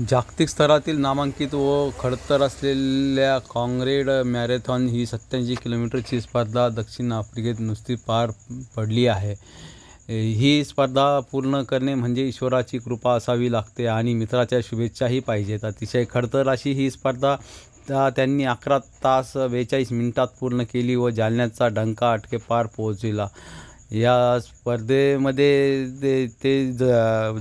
जागतिक स्तरातील नामांकित व खडतर असलेल्या काँग्रेड मॅरेथॉन ही सत्याऐंशी किलोमीटरची स्पर्धा दक्षिण आफ्रिकेत नुसती पार पडली आहे. ही स्पर्धा पूर्ण करणे म्हणजे ईश्वराची कृपा असावी लागते आणि मित्राच्या शुभेच्छाही पाहिजेत. अतिशय खडतर अशी ही स्पर्धा त्या त्यांनी अकरा तास बेचाळीस मिनिटात पूर्ण केली व जालन्याचा डंका अटके पार पोहोचविला. या स्पर्धेमध्ये ते ते ज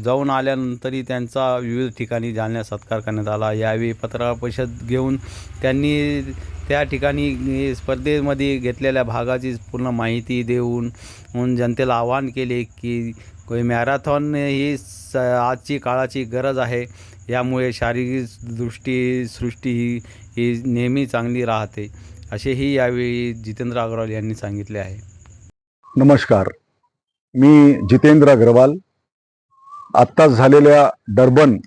जाऊन आल्यानंतरही त्यांचा विविध ठिकाणी जालन्यात सत्कार करण्यात आला. यावेळी पत्रकार परिषद घेऊन त्यांनी त्या ठिकाणी स्पर्धेमध्ये घेतलेल्या भागाची पूर्ण माहिती देऊन जनतेला आवाहन केले की मॅरेथॉन ही स आजची काळाची गरज आहे. यामुळे शारीरिक दृष्टी सृष्टी ही ही नेहमी चांगली राहते असेही यावेळी जितेंद्र अग्रवाल यांनी सांगितले आहे. नमस्कार. मी जितेंद्र अग्रवाल. आत्ताच झालेल्या डर्बन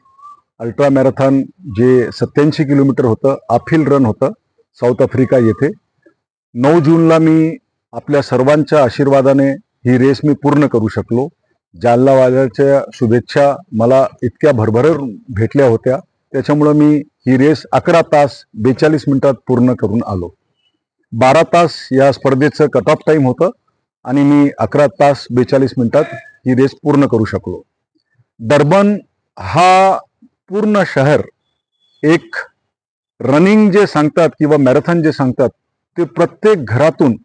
अल्ट्रा मॅरेथॉन जे सत्याऐंशी किलोमीटर होतं आफिल रन होतं साऊथ आफ्रिका येथे. नऊ जूनला मी आपल्या सर्वांच्या आशीर्वादाने ही रेस मी पूर्ण करू शकलो. जालनावाल्याच्या शुभेच्छा मला इतक्या भरभरून भेटल्या होत्या. त्याच्यामुळं मी ही रेस अकरा तास बेचाळीस मिनिटात पूर्ण करून आलो. बारा तास या स्पर्धेचं कट ऑफ टाईम होतं. आणि मी अकरा तास बेचाळीस मिनिटात ही रेस पूर्ण करू शकलो. डर्बन हा पूर्ण शहर एक रनिंग जे सांगतात किंवा मॅरेथॉन जे सांगतात ते प्रत्येक घरातून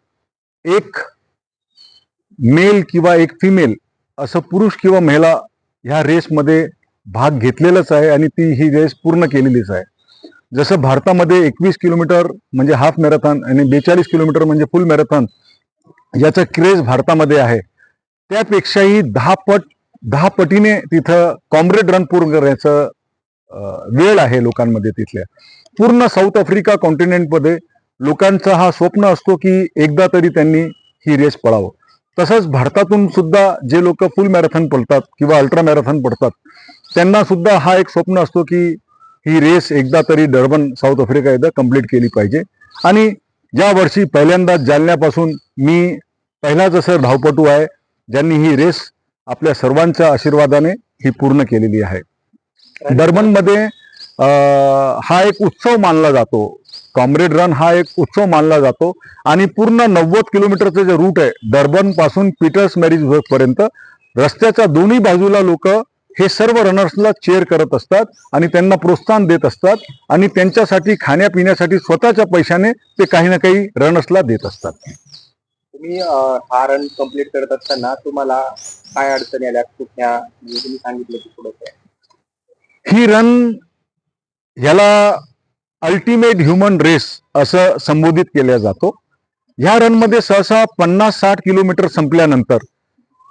एक मेल किंवा एक फिमेल असं पुरुष किंवा महिला ह्या रेसमध्ये भाग घेतलेलाच आहे आणि ती ही रेस पूर्ण केलेलीच आहे. जसं भारतामध्ये एकवीस किलोमीटर म्हणजे हाफ मॅरेथॉन आणि बेचाळीस किलोमीटर म्हणजे फुल मॅरेथॉन याचं क्रेज भारतामध्ये आहे त्यापेक्षाही दहा पट दहा पटीने तिथं कॉम्रेड रन पूर्ण करण्याचं वेळ आहे लोकांमध्ये तिथल्या. पूर्ण साऊथ आफ्रिका कॉन्टिनेंटमध्ये लोकांचा हा स्वप्न असतो की एकदा तरी त्यांनी ही रेस पळावं. तसंच भारतातून सुद्धा जे लोक फुल मॅरेथॉन पळतात किंवा अल्ट्रा मॅरेथॉन पडतात त्यांना सुद्धा हा एक स्वप्न असतो की ही रेस एकदा तरी डर्बन साऊथ आफ्रिका एकदा कंप्लीट केली पाहिजे. आणि या वर्षी पहिल्यांदा जालन्यापासून मी पहिला जसं धावपटू आहे ज्यांनी ही रेस आपल्या सर्वांच्या आशीर्वादाने ही पूर्ण केलेली आहे. डर्बनमध्ये हा एक उत्सव मानला जातो. कॉम्रेड रन हा एक उत्सव मानला जातो. आणि पूर्ण नव्वद किलोमीटरचं जे रूट आहे डर्बनपासून पीटर्स मॅरिज पर्यंत रस्त्याच्या दोन्ही बाजूला लोक हे सर्व रनर्सला चेअर करत असतात आणि त्यांना प्रोत्साहन देत असतात आणि त्यांच्यासाठी खाण्यापिण्यासाठी स्वतःच्या पैशाने ते काही ना काही रनर्सला देत असतात. तुम्ही हा रन कंप्लीट करत असताना तुम्हाला काय अडचणी आल्या? कुठल्या? म्हणजे तुम्ही सांगितलं की थोडं ही रन ह्याला अल्टिमेट ह्युमन रेस असं संबोधित केल्या जातो. ह्या रनमध्ये सहसा पन्नास साठ किलोमीटर संपल्यानंतर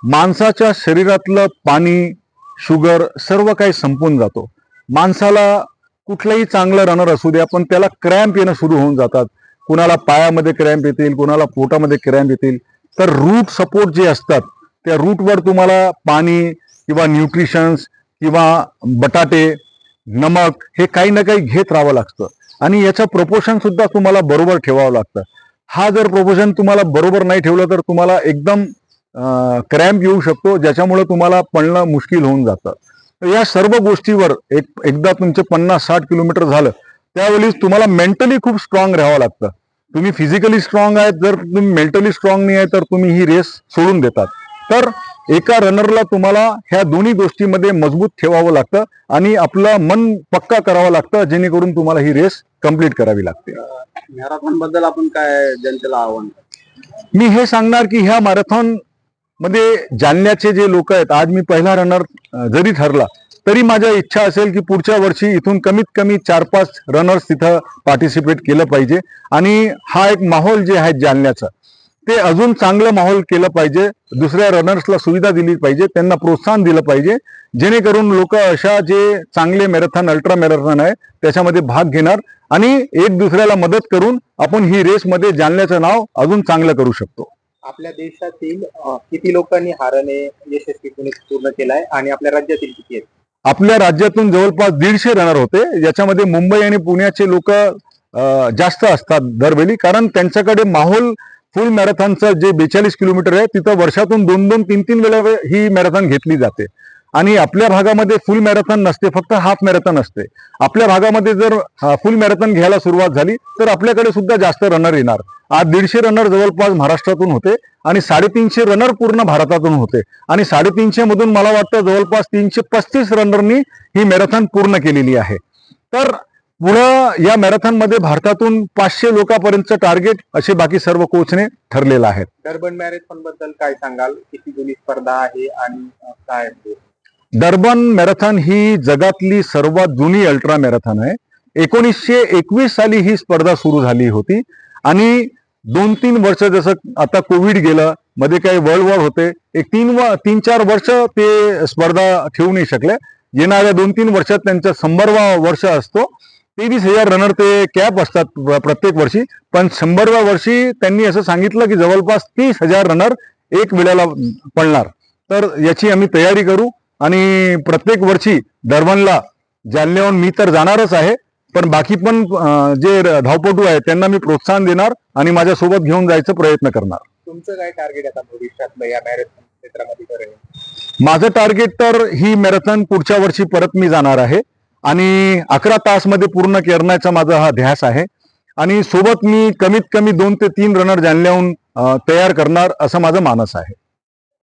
माणसाच्या शरीरातलं पाणी शुगर सर्व काही संपून जातो. माणसाला कुठलाही चांगलं रनर असू द्या पण त्याला क्रॅम्प येणं सुरू होऊन जातात. कुणाला पायामध्ये क्रॅम्प येतील कुणाला पोटामध्ये क्रॅम्प येतील तर रूट सपोर्ट जे असतात त्या रूटवर तुम्हाला पाणी किंवा न्यूट्रिशन्स किंवा बटाटे नमक हे काही ना काही घेत राहावं लागतं. आणि याचं प्रपोशन सुद्धा तुम्हाला बरोबर ठेवावं लागतं. हा जर प्रपोशन तुम्हाला बरोबर नाही ठेवलं तर तुम्हाला एकदम क्रॅम्प येऊ शकतो ज्याच्यामुळे तुम्हाला पळणं मुश्किल होऊन जातं. तर या सर्व गोष्टीवर एक एकदा तुमचे पन्नास साठ किलोमीटर झालं त्यावेळी तुम्हाला मेंटली खूप स्ट्रॉंग राहावं लागतं. तुम्ही फिजिकली स्ट्रॉंग आहेत जर तुम्ही मेंटली स्ट्रॉंग नाही आहे तर तुम्ही ही रेस सोडून देतात. तर एका रनरला तुम्हाला ह्या दोन्ही गोष्टीमध्ये मजबूत ठेवावं लागतं आणि आपलं मन पक्का करावं लागतं जेणेकरून तुम्हाला ही रेस कंप्लीट करावी लागते. मॅरेथॉनबद्दल आपण काय जनतेला आव्हान? मी हे सांगणार की ह्या मॅरेथॉनमध्ये जालन्याचे जे लोक आहेत आज मी पहिला रनर जरी ठरला तरी माझ्या इच्छा असेल की पुढच्या वर्षी इथून कमीत कमी चार पाच रनर्स तिथं पार्टिसिपेट केलं पाहिजे. आणि हा एक माहोल जे आहे जालन्याचा ते अजून चांगलं माहोल केलं पाहिजे. दुसऱ्या रनर्सला सुविधा दिली पाहिजे त्यांना प्रोत्साहन दिलं पाहिजे. जेणेकरून लोक अशा जे चांगले मॅरेथॉन अल्ट्रा मॅरेथॉन आहे त्याच्यामध्ये भाग घेणार आणि एक दुसऱ्याला मदत करून आपण ही रेसमध्ये जालन्याचं नाव अजून चांगलं करू शकतो. आपल्या देशातील किती लोकांनी हा रन यशस्वीपणे पूर्ण केलाय आणि आपल्या राज्यातील किती आहेत? आपल्या राज्यातून जवळपास दीडशे रनर होते. याच्यामध्ये मुंबई आणि पुण्याचे लोक जास्त असतात दरवेळी. कारण त्यांच्याकडे माहोल फुल मॅरेथॉनचं जे बेचाळीस किलोमीटर आहे तिथं वर्षातून दोन दोन तीन तीन वेळा ही मॅरेथॉन घेतली जाते. आणि आपल्या भागामध्ये फुल मॅरेथॉन नसते फक्त हाफ मॅरेथॉन असते. आपल्या भागामध्ये जर फुल मॅरेथॉन घ्यायला सुरुवात झाली तर आपल्याकडे सुद्धा जास्त रनर येणार. आज दीडशे रनर जवळपास महाराष्ट्रातून होते आणि साडेतीनशे रनर पूर्ण भारतातून होते. आणि साडेतीनशे मधून मला वाटतं जवळपास तीनशे पस्तीस रनरनी ही मॅरेथॉन पूर्ण केलेली आहे. तर पुढं या मॅरेथॉनमध्ये भारतातून पाचशे लोकांपर्यंतचं टार्गेट असे बाकी सर्व कोचने ठरलेलं आहे. डर्बन मॅरेथॉनबद्दल काय सांगाल? किती जुनी स्पर्धा आहे आणि काय आहे? डर्बन मॅरेथॉन ही जगातली सर्वात जुनी अल्ट्रा मॅरेथॉन आहे. एकोणीसशे एकवीस साली ही स्पर्धा सुरू झाली होती आणि दोन तीन वर्ष जसं आता कोविड गेलं मध्ये काही वर्ल्ड वॉर होते एक तीन व तीन चार वर्ष ते स्पर्धा ठेवू नाही शकले. येणाऱ्या दोन तीन वर्षात त्यांचा शंभरवा वर्ष असतो. तेवीस हजार रनर ते कॅप असतात प्रत्येक वर्षी. पण शंभरव्या वर्षी त्यांनी असं सांगितलं की जवळपास तीस हजार रनर एक वेळेला पडणार तर याची आम्ही तयारी करू. आणि प्रत्येक वर्षी डर्बनला जालन्याहून मी तर जाणारच आहे पण बाकी पण जे धावपटू आहेत त्यांना मी प्रोत्साहन देणार आणि माझ्यासोबत घेऊन जायचा प्रयत्न करणार. तुमचं काय टार्गेट आता भविष्यातलं या मॅरेथॉन क्षेत्रामध्ये माझं टार्गेट तर ही मॅरेथॉन पुढच्या वर्षी परत मी जाणार आहे आणि अकरा तासमध्ये पूर्ण करण्याचा माझा हा ध्यास आहे आणि सोबत मी कमीत कमी दोन ते तीन रनर जाणल्याहून अं, तयार करणार असं माझं मानस आहे.